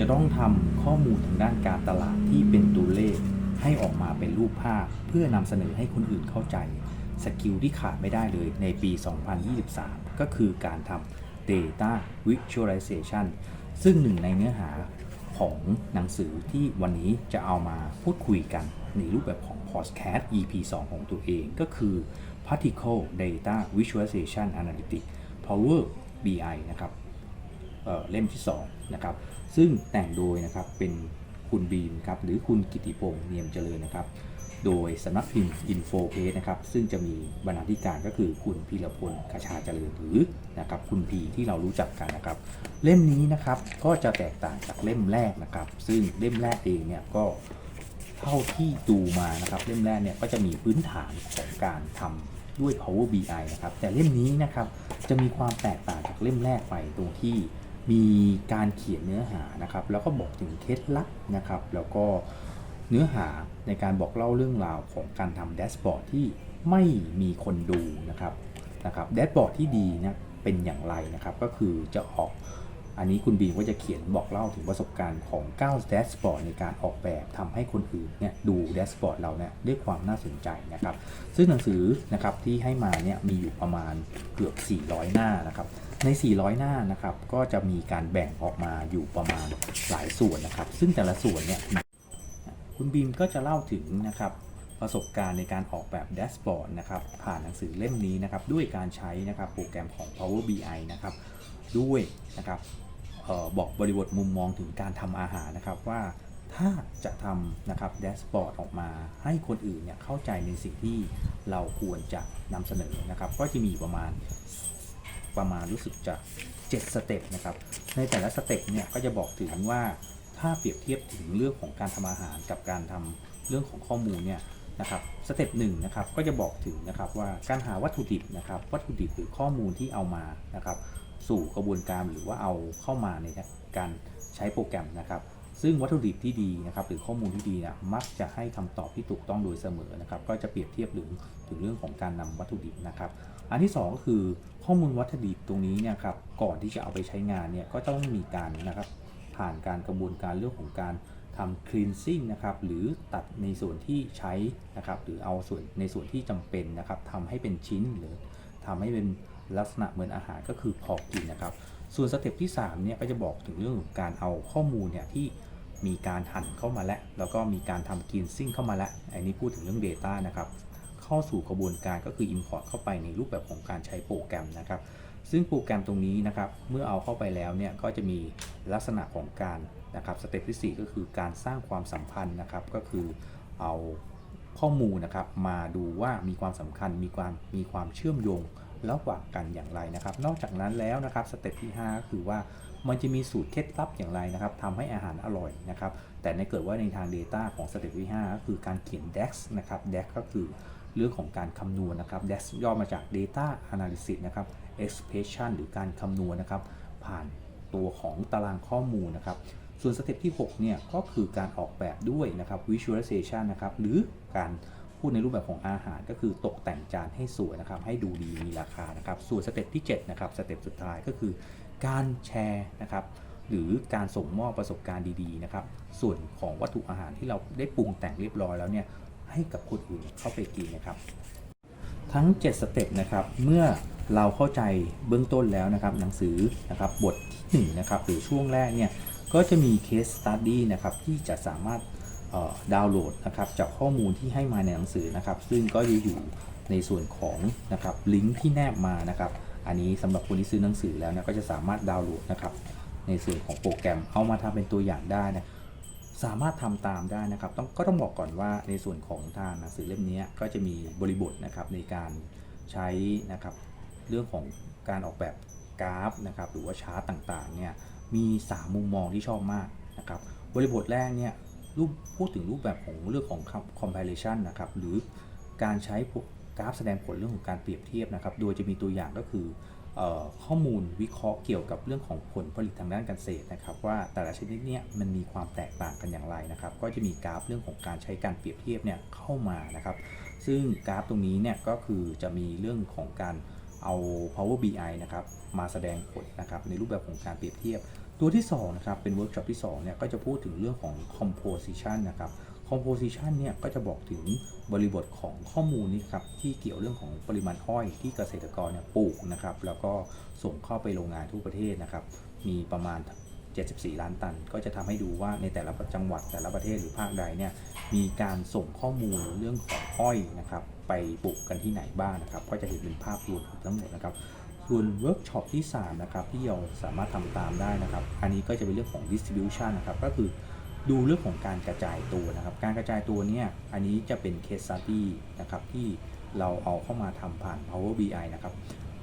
จะต้องทำข้อมูลทางด้านการตลาดที่เป็นตัวเลข ให้ออกมาเป็นรูปภาพ เพื่อนำเสนอให้คนอื่นเข้าใจ สกิลที่ขาดไม่ได้เลยในปี 2023 ก็คือการทำ Data Visualization ซึ่งหนึ่งในเนื้อหาของหนังสือที่วันนี้จะเอามาพูดคุยกัน ในรูปแบบของ Podcast EP 2 ของตัวเองก็คือ Particle Data Visualization Analytics Power BI นะครับ เเล่มที่2นะครับซึ่งแต่งโดยนะครับเป็นคุณบีมครับหรือคุณกิติพงษ์เนียมเจริญนะครับ โดยสำนักพิมพ์ Info p a g e นะครับซึ่งจะมีบรรณาธิการก็คือคุณพีรพลกชาเจริญหรือนะครับคุณพีที่เรารู้จักกันนะครับ เล่มนี้นะครับก็จะแตกต่างจากเล่มแรกนะครับ ซึ่งเล่มแรกเองเนี่ยก็เท่าที่ดูมานะครับเล่มแรกเนี่ยก็จะมีพื้นฐานของการทำด้วย Power BI นะครับแต่เล่มนี้นะครับจะมีความแตกต่างจากเล่มแรกไปตรงที่ มีการเขียนเนื้อหานะครับ แล้วก็บอกถึงเคล็ดลับนะครับ แล้วก็เนื้อหาในการบอกเล่าเรื่องราวของการทำแดชบอร์ดที่ไม่มีคนดูนะครับนะครับแดชบอร์ดที่ดีนะเป็นอย่างไรนะครับ ก็คือจะออกอันนี้คุณบีมก็จะเขียนบอกเล่าถึงประสบการณ์ของ9แดชบอร์ดในการออกแบบทำให้คนอื่นเนี่ยดูแดชบอร์ดเราเนี่ยด้วยความน่าสนใจนะครับ ซึ่งหนังสือนะครับที่ให้มาเนี่ยมีอยู่ประมาณเกือบ 400 หน้านะครับ ใน 400 หน้านะครับ ก็จะมีการแบ่งออกมาอยู่ประมาณหลายส่วนนะครับ ซึ่งแต่ละส่วนเนี่ยคุณบีมก็จะเล่าถึงนะครับประสบการณ์ในการออกแบบแดชบอร์ดนะครับผ่านหนังสือเล่มนี้นะครับด้วยการใช้นะครับโปรแกรมของ Power BI นะครับด้วยนะครับออบอกบริบทมุมมองถึงการทำอาหารนะครับว่าถ้าจะทำนะครับแดชบอร์ดออกมาให้คนอื่นเนี่ยเข้าใจในสิ่งที่เราควรจะนำเสนอนะครับ ก็จะมีประมาณ ประมาณรู้สึกจะ7สเต็ปนะครับ ในแต่ละสเต็ปเนี่ยก็จะบอกถึงว่าถ้าเปรียบเทียบถึงเรื่องของการทำอาหารกับการทำเรื่องของข้อมูลเนี่ยนะครับสเต็ปหนึ่งนะครับก็จะบอกถึงนะครับว่าการหาวัตถุดิบนะครับวัตถุดิบหรือข้อมูลที่เอามานะครับสู่กระบวนการหรือว่าเอาเข้ามาในการใช้โปรแกรมนะครับซึ่งวัตถุดิบที่ดีนะครับหรือข้อมูลที่ดีเนี่ยมักจะให้คำตอบที่ถูกต้องโดยเสมอนะครับก็จะเปรียบเทียบถึงถึงเรื่องของการนำวัตถุดิบนะครับ อันที่ 2 ก็คือข้อมูลวัตถุดิบตรงนี้เนี่ยครับก่อนที่จะเอาไปใช้งานเนี่ยก็ต้องมีการนะครับผ่านการกระบวนการเรื่องของการทำ cleansing นะครับหรือตัดในส่วนที่ใช้นะครับหรือเอาส่วนในส่วนที่จำเป็นนะครับทำให้เป็นชิ้นหรือทำให้เป็นลักษณะเหมือนอาหารก็คือพอกินนะครับ ส่วนสเต็ปที่3เนี่ยก็จะบอกถึงเรื่องของการเอาข้อมูลเนี่ยที่มีการหั่นเข้ามาแล้ว แล้วก็มีการทำ cleansing เข้ามาแล้ว อันนี้พูดถึงเรื่อง Data นะครับ เข้าสู่กระบวนการก็คือ Import เข้าไปในรูปแบบของการใช้โปรแกรมนะครับ ซึ่งโปรแกรมตรงนี้นะครับเมื่อเอาเข้าไปแล้วเนี่ยก็จะมีลักษณะของการนะครับสเต็ปที่ 4 ก็คือการสร้างความสัมพันธ์นะครับ ก็คือเอาข้อมูลนะครับมาดูว่ามีความสำคัญมีความมีความเชื่อมโยงระหว่างกันอย่างไรนะครับ นอกจากนั้นแล้วนะครับสเต็ปที่ 5 ก็คือว่ามันจะมีสูตรเคล็ดลับอย่างไรนะครับทำให้อาหารอร่อยนะครับ แต่ในเกิดว่าในทาง Data ของสเต็ปที่ 5 ก็คือการเขียน DAX นะครับ DAX ก็คือ เรื่องของการคำนวณนะครับ DAX ย่อมาจาก Data Analysis นะครับ Expression หรือการคำนวณนะครับ ผ่านตัวของตารางข้อมูลนะครับ ส่วนสเต็ปที่ 6 เนี่ย ก็คือการออกแบบด้วยนะครับ Visualization นะครับ หรือการพูดในรูปแบบของอาหารก็คือตกแต่งจานให้สวยนะครับ ให้ดูดีมีราคานะครับ ส่วนสเต็ปที่ 7 นะครับ สเต็ปสุดท้ายก็คือการแชร์นะครับหรือการส่งมอบประสบการณ์ดีๆนะครับ ส่วนของวัตถุอาหารที่เราได้ปรุงแต่งเรียบร้อยแล้วเนี่ย ให้กับคนอื่นเข้าไปกินนะครับ ทั้ง 7 สเต็ปนะครับ เมื่อเราเข้าใจเบื้องต้นแล้วนะครับ หนังสือนะครับบทที่1นะครับหรือช่วงแรกเนี่ยก็จะมี case study นะครับที่จะสามารถดาวน์โหลดนะครับจากข้อมูลที่ให้มาในหนังสือนะครับ ซึ่งก็จะอยู่ในส่วนของนะครับลิงก์ที่แนบมานะครับ อันนี้สำหรับคนที่ซื้อหนังสือแล้วนี่ยก็จะสามารถดาวน์โหลดนะครับในส่วนของโปรแกรมเอามาทำเป็นตัวอย่างได้นะ สามารถทำตามได้นะครับต้องก็ต้องบอกก่อนว่าในส่วนของทางหนังสือเล่มนี้ก็จะมีบริบทนะครับในการใช้นะครับเรื่องของการออกแบบกราฟนะครับหรือว่าชาร์ตต่างๆเนี่ยมี 3 มุมมองที่ชอบมากนะครับบริบทแรกเนี่ยรูปพูดถึงรูปแบบของเรื่องของ comparison นะครับหรือการใช้กราฟแสดงผลเรื่องของการเปรียบเทียบนะครับ โดยจะมีตัวอย่างก็คือ ข้อมูลวิเคราะห์เกี่ยวกับเรื่องของผลผลิตทางด้านการเกษตรนะครับ ว่าแต่ละชนิดเนี่ยมันมีความแตกต่างกันอย่างไรนะครับ ก็จะมีกราฟเรื่องของการใช้การเปรียบเทียบเนี่ยเข้ามานะครับ ซึ่งกราฟตรงนี้เนี่ยก็คือจะมีเรื่องของการเอา Power BI นะครับมาแสดงผลนะครับในรูปแบบของการเปรียบเทียบ ตัวที่สองนะครับเป็นเวิร์กช็อปที่สองเนี่ยก็จะพูดถึงเรื่องของ composition นะครับ composition เนี่ยก็จะบอกถึง บริบทของข้อมูลนี่ครับที่เกี่ยวเรื่องของปริมาณอ้อยที่เกษตรกรเนี่ยปลูกนะครับแล้วก็ส่งเข้าไปโรงงานทั่วประเทศนะครับมีประมาณ 74 ล้านตัน ก็จะทำให้ดูว่าในแต่ละจังหวัดแต่ละประเทศหรือภาคใดเนี่ยมีการส่งข้อมูลเรื่องของอ้อยนะครับไปปลูกกันที่ไหนบ้างนะครับ ก็จะเห็นเป็นภาพรวมทั้งหมดนะครับส่วนเวิร์กช็อปที่3นะครับที่เราสามารถทำตามได้นะครับ อันนี้ก็จะเป็นเรื่องของ distribution นะครับ ก็คือ ดูเรื่องของการกระจายตัวนะครับ การกระจายตัวเนี่ย อันนี้จะเป็น case study นะครับที่เราเอาเข้ามาทำผ่าน Power BI นะครับ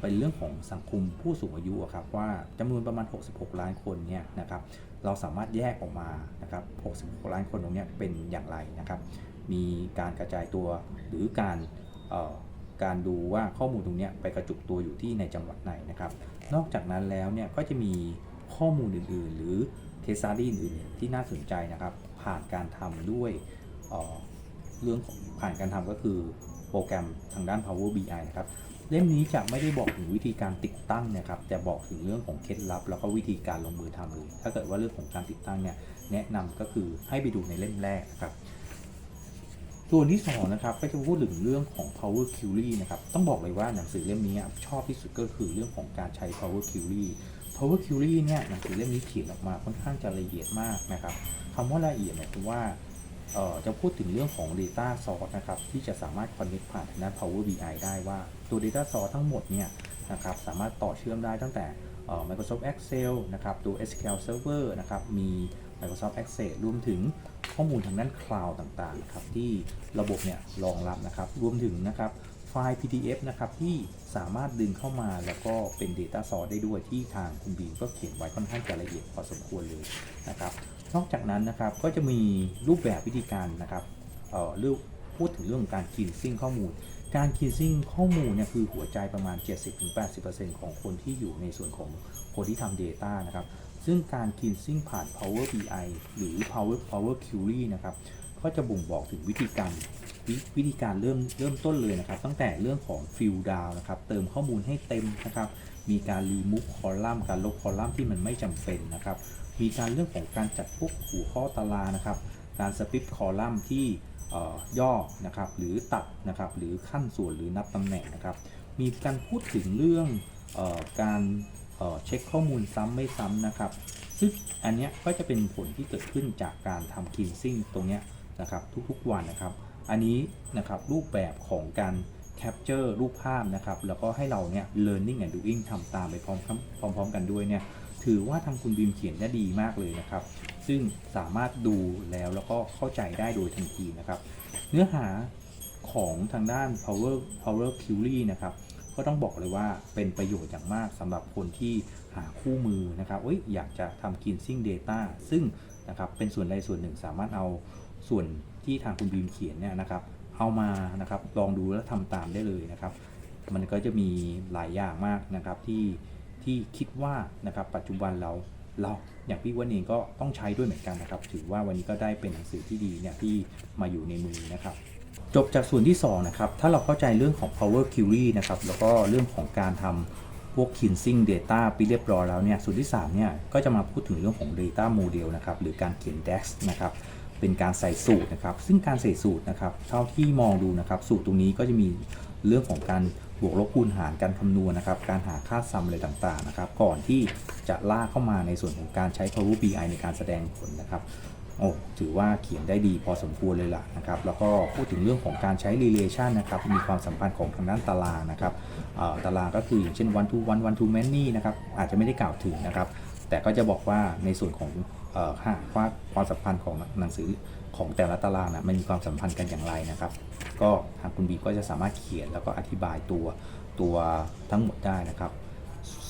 เป็นเรื่องของสังคมผู้สูงอายุอะครับว่าจำนวนประมาณ 66 ล้านคนเนี่ยนะครับ เราสามารถแยกออกมานะครับ 66 ล้านคนตรงนี้เป็นอย่างไรนะครับ มีการกระจายตัวหรือการการดูว่าข้อมูลตรงนี้ไปกระจุกตัวอยู่ที่ในจังหวัดไหนนะครับ นอกจากนั้นแล้วเนี่ยก็จะมี ข้อมูลอื่นๆ หรือเคส s ดี้อื่นๆที่น่าสนใจนะครับ ผ่านการทำด้วยเออเรื่องของผ่านการทำก็คือโปรแกรมทางด้าน Power BI นะครับ เล่มนี้จะไม่ได้บอกถึงวิธีการติดตั้งนะครับ แต่บอกถึงเรื่องของเคล็ดลับ แล้วก็วิธีการลงมือทำเลย ถ้าเกิดว่าเรื่องของการติดตั้งเนี่ยแนะนำก็คือให้ไปดูในเล่มแรกนะครับส่วนที่สองนะครับก็จะพูดถึงเรื่องของ power query นะครับ ต้องบอกเลยว่าหนังสือเล่มนี้ชอบที่สุดก็คือเรื่องของการใช้ power query power query เนี่ยหนังสือเล่มนี้เขียนออกมาค่อนข้างจะละเอียดมากนะครับคำว่าละเอียดหมายถึงว่าเอ่อจะพูดถึงเรื่องของ data source นะครับ ที่จะสามารถ connect ผ่านทางด้าน power BI ได้ว่าตัว data source ทั้งหมดเนี่ยนะครับสามารถต่อเชื่อมได้ตั้งแต่ Microsoft Excel นะครับตัว SQL Server นะครับมี Microsoft Access รวมถึงข้อมูลทางด้าน Cloud ต่างๆนะครับที่ระบบเนี่ยรองรับนะครับรวมถึงนะครับ ฟล์ PDF นะครับที่สามารถดึงเข้ามาแล้วก็เป็น Data Source ได้ด้วยที่ทางคุณบีมก็เขียนไว้ค่อนข้างจะละเอียดพอสมควรเลยนะครับ นอกจากนั้นนะครับก็จะมีรูปแบบวิธีการนะครับเอ่อเรื่องพูดถึงเรื่องการ cleansing ข้อมูล การ cleansing ข้อมูลเนี่ยคือหัวใจประมาณ 70-80%ของคนที่อยู่ในส่วนของคนที่ทำ Data นะครับซึ่งการ cleansing ผ่าน Power BI หรือ Power Power Query นะครับก็จะบ่งบอกถึงวิธีการ ววิธีการเริ่มเริ่มต้นเลยนะครับ ตั้งแต่เรื่องของ fill down นะครับ เติมข้อมูลให้เต็มนะครับ มีการ remove column การลบ column ที่มันไม่จำเป็นนะครับ มีการเรื่องของการจัดพวกหัวข้อตารางนะครับ การ split column ที่ย่อนะครับ หรือตัดนะครับ หรือขั้นส่วนหรือนับตำแหน่งนะครับ มีการพูดถึงเรื่องออการเช็คข้อมูลซ้ำไม่ซ้ำนะครับ ซึ่งอันนี้ก็จะเป็นผลที่เกิดขึ้นจากการทำ cleansing ตรงนี้นะครับทุกๆวันนะครับ อันนี้นะครับรูปแบบของการ capture รูปภาพนะครับ แล้วก็ให้เราเนี่ย learning and doing ทำตามไปพร้อมพร้อม ๆ กันด้วยเนี่ย ถือว่าทางคุณบีมเขียนได้ดีมากเลยนะครับ ซึ่งสามารถดูแล้วแล้วก็เข้าใจได้โดยทันทีนะครับ เนื้อหาของทางด้าน power power query นะครับ ก็ต้องบอกเลยว่าเป็นประโยชน์อย่างมากสำหรับคนที่หาคู่มือนะครับเอ้ยอยากจะทำ cleansing data ซึ่งนะครับเป็นส่วนใดส่วนหนึ่งสามารถเอา ส่วนที่ทางคุณบีมเขียนเนี่ยนะครับ เอามานะครับลองดูแล้วทำตามได้เลยนะครับ มันก็จะมีหลายอย่างมากนะครับที่ที่คิดว่านะครับปัจจุบันเราเราอย่างพี่วันเองก็ต้องใช้ด้วยเหมือนกันนะครับ ถือว่าวันนี้ก็ได้เป็นหนังสือที่ดีเนี่ยที่มาอยู่ในมือนะครับจบจากส่วนที่2นะครับ ถ้าเราเข้าใจเรื่องของ power query นะครับ แล้วก็เรื่องของการทำพวก cleansing data ไปเรียบร้อยแล้วเนี่ย ส่วนที่3เนี่ย ก็จะมาพูดถึงเรื่องของ data model นะครับ หรือการเขียน DAX นะครับ เป็นการใส่สูตรนะครับ ซึ่งการใส่สูตรนะครับ เท่าที่มองดูนะครับ สูตรตรงนี้ก็จะมีเรื่องของการบวกลบคูณหารการคำนวณนะครับ การหาค่าซัมอะไรต่างๆนะครับ ก่อนที่จะลากเข้ามาในส่วนของการใช้ Power BI ในการแสดงผลนะครับโอ้ถือว่าเขียนได้ดีพอสมควรเลยล่ะนะครับ แล้วก็พูดถึงเรื่องของการใช้ relation นะครับ มีความสัมพันธ์ของทางด้านตารางนะครับตารางก็คืออย่างเช่น one to one one to many นะครับ อาจจะไม่ได้กล่าวถึงนะครับ แต่ก็จะบอกว่าในส่วนของ ค่าความความสัมพันธ์ของหนังสือของแต่ละตารางนะมันมีความสัมพันธ์กันอย่างไรนะครับ ก็ทางคุณบีก็จะสามารถเขียนแล้วก็อธิบายตัวตัวทั้งหมดได้นะครับ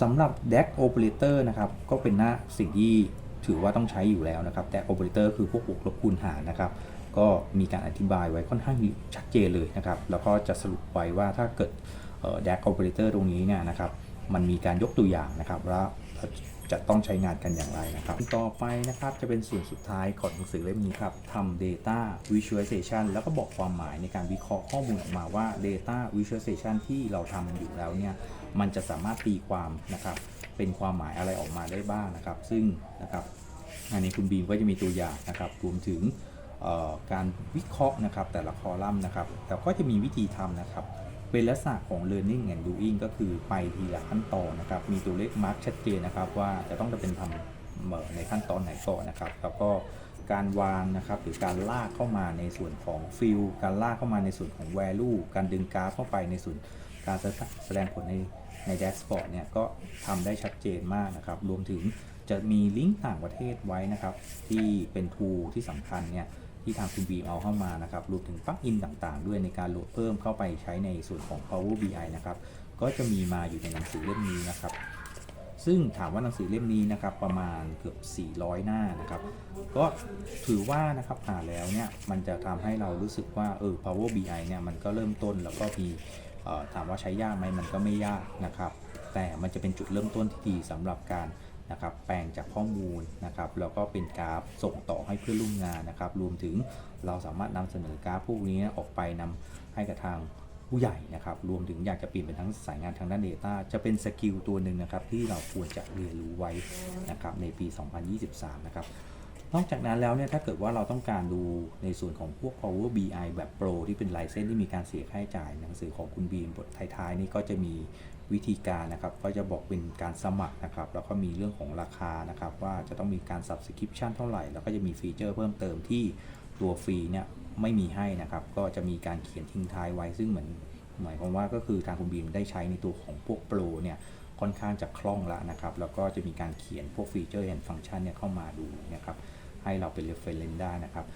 สำหรับ DAX Operator นะครับก็เป็นหน้าสิ่งที่ถือว่าต้องใช้อยู่แล้วนะครับ DAX Operator คือพวกบวกลบคูณหารนะครับ ก็มีการอธิบายไว้ค่อนข้างชัดเจนเลยนะครับ แล้วก็จะสรุปไว้ว่าถ้าเกิดเอ่อ DAX Operator ตรงนี้เนี่ยนะครับ มันมีการยกตัวอย่างนะครับว่า จะต้องใช้งานกันอย่างไรนะครับ ต่อไปนะครับจะเป็นส่วนสุดท้ายของหนังสือเล่มนี้ครับทำ data visualization แล้วก็บอกความหมายในการวิเคราะห์ข้อมูลออกมาว่า data visualization ที่เราทำอยู่แล้วเนี่ยมันจะสามารถตีความนะครับเป็นความหมายอะไรออกมาได้บ้างนะครับ ซึ่งนะครับอันนี้คุณบีมก็จะมีตัวอย่างนะครับรวมถึงการวิเคราะห์นะครับแต่ละคอลัมน์นะครับแต่ก็จะมีวิธีทำนะครับ เป็นลักษณะของ learning and doing ก็คือไปทีละขั้นตอนนะครับ มีตัวเลขมาร์กชัดเจนนะครับ ว่าจะต้องเป็นทำเอ่ในขั้นตอนไหนก่อนนะครับ แล้วก็การวางนะครับหรือการลากเข้ามาในส่วนของฟิลการลากเข้ามาในส่วนของ value การดึงกราฟเข้าไปในส่วนการแสดงผลในในแดชบอร์ดเนี่ยก็ทำได้ชัดเจนมากนะครับ รวมถึงจะมีลิงก์ต่างประเทศไว้นะครับ ที่เป็น tool ที่สำคัญเนี่ย ที่ทางคุณบีมเอาเข้ามานะครับรวมถึงปลั๊กอินต่างๆ ด้วยในการโหลดเพิ่มเข้าไปใช้ในส่วนของ Power BI นะครับก็จะมีมาอยู่ในหนังสือเล่มนี้นะครับซึ่งถามว่าหนังสือเล่มนี้นะครับประมาณเกือบ 400 หน้านะครับก็ถือว่านะครับอ่านแล้วเนี่ยมันจะทำให้เรารู้สึกว่าเออ Power BI เนี่ยมันก็เริ่มต้นแล้วก็มีถามว่าใช้ยากไหมมันก็ไม่ยากนะครับแต่มันจะเป็นจุดเริ่มต้นที่ดีสำหรับการ นะครับแปลงจากข้อมูลนะครับแล้วก็เป็นกราฟส่งต่อให้เพื่อนร่วมงานนะครับ รวมถึงเราสามารถนำเสนอกราฟพวกนี้ออกไปนำให้กับทางผู้ใหญ่นะครับ รวมถึงอยากจะเปลี่ยนเป็นทั้งสายงานทางด้าน Data จะเป็นสกิลตัวหนึ่งนะครับ ที่เราควรจะเรียนรู้ไว้นะครับในปี 2023 นะครับนอกจากนั้นแล้วเนี่ยถ้าเกิดว่าเราต้องการดูในส่วนของพวก Power BI แบบโปรที่เป็นไลเซนที่มีการเสียค่าใช้จ่าย หนังสือของคุณบีมบทท้ายๆนี่ก็จะมี วิธีการนะครับก็จะบอกเป็นการสมัครนะครับ แล้วก็มีเรื่องของราคานะครับ ว่าจะต้องมีการ subscription เท่าไหร่ แล้วก็จะมีฟีเจอร์เพิ่มเติมที่ตัวฟรีเนี่ยไม่มีให้นะครับ ก็จะมีการเขียนทิ้งท้ายไว้ซึ่งเหมือนหมายความว่าก็คือทางคุณบีมได้ใช้ในตัวของพวกโปรเนี่ยค่อนข้างจะคล่องล้วนะครับ แล้วก็จะมีการเขียนพวกฟีเจอร์แอนฟังก์ชันเนี่ยเข้ามาดูนะครับ ให้เราเป็น reference ได้นะครับ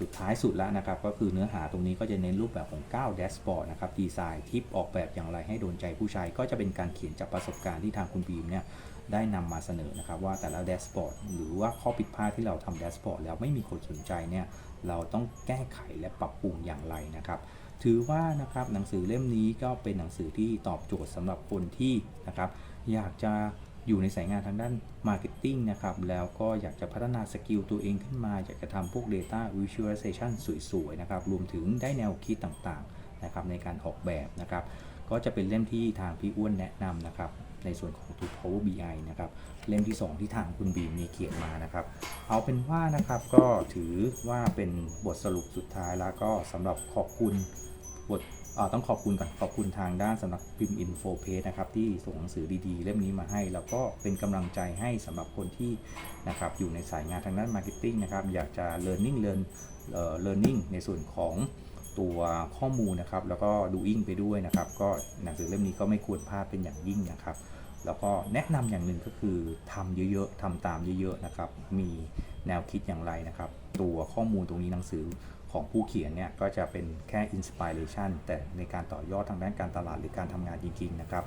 สุดท้ายสุดแล้วนะครับ ก็คือเนื้อหาตรงนี้ก็จะเน้นรูปแบบของ9 dashboard นะครับดีไซน์ทิปออกแบบอย่างไรให้โดนใจผู้ใช้ก็จะเป็นการเขียนจากประสบการณ์ที่ทางคุณบีมเนี่ยได้นำมาเสนอนะครับว่าแต่ละ dashboard หรือว่าข้อผิดพลาดที่เราทำ dashboard แล้วไม่มีคนสนใจเนี่ยเราต้องแก้ไขและปรับปรุงอย่างไรนะครับ ถือว่านะครับหนังสือเล่มนี้ก็เป็นหนังสือที่ตอบโจทย์สำหรับคนที่นะครับอยากจะ อยู่ในสายงานทางด้าน Marketing นะครับ แล้วก็อยากจะพัฒนาสกิลตัวเองขึ้นมา อยากจะทำพวก Data Visualization สวย ๆ นะครับ รวมถึงได้แนวคิดต่างๆนะครับในการออกแบบนะครับ ก็จะเป็นเล่มที่ทางพี่อ้วนแนะนำนะครับ ในส่วนของ To Power BI นะครับ เล่มที่ 2 ที่ทางคุณบีมมีเขียนมานะครับ เอาเป็นว่านะครับก็ถือว่าเป็นบทสรุปสุดท้ายแล้วก็สำหรับขอบคุณบทเอ่อ ต้องขอบคุณก่อนขอบคุณทางด้านสำนักพิมพ์ Info Page นะครับที่ส่งหนังสือดีๆ เล่มนี้มาให้ แล้วก็เป็นกำลังใจให้สำหรับคนที่นะครับอยู่ในสายงานทางด้าน Marketing นะครับอยากจะ learning learn เอ่อ learning ในส่วนของตัวข้อมูลนะครับ แล้วก็ doing ไปด้วยนะครับ ก็หนังสือเล่มนี้ก็ไม่ควรพลาดเป็นอย่างยิ่งนะครับ แล้วก็แนะนำอย่างหนึ่งก็คือทำเยอะๆทำตามเยอะๆนะครับ มีแนวคิดอย่างไรนะครับ ตัวข้อมูลตรงนี้หนังสือ ของผู้เขียนเนี่ยก็จะเป็นแค่อินสปิเรชันแต่ในการต่อยอดทางด้านการตลาดหรือการทำงานจริงๆนะครับ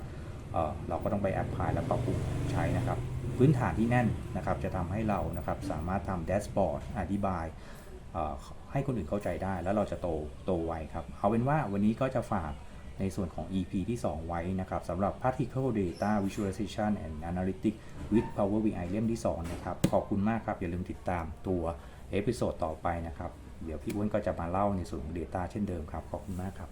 เเราก็ต้องไปแอพพลายและปรับปรุงใช้นะครับ พื้นฐานที่แน่นนะครับจะทำให้เรานะครับสามารถทำแดชบอร์ดอธิบายให้คนอื่นเข้าใจได้แล้วเราจะโตโตไวครับ เอาเป็นว่าวันนี้ก็จะฝากในส่วนของ EP ที่ 2 ไว้นะครับสำหรับ Particle Data Visualization and Analytics with Power BI เล่มที่ 2 นะครับ ขอบคุณมากครับ อย่าลืมติดตามตัวเอพิโซดต่อไปนะครับ เดี๋ยวพี่อ้วนก็จะมาเล่าในส่วนของ Data เช่นเดิมครับ ขอบคุณมากครับ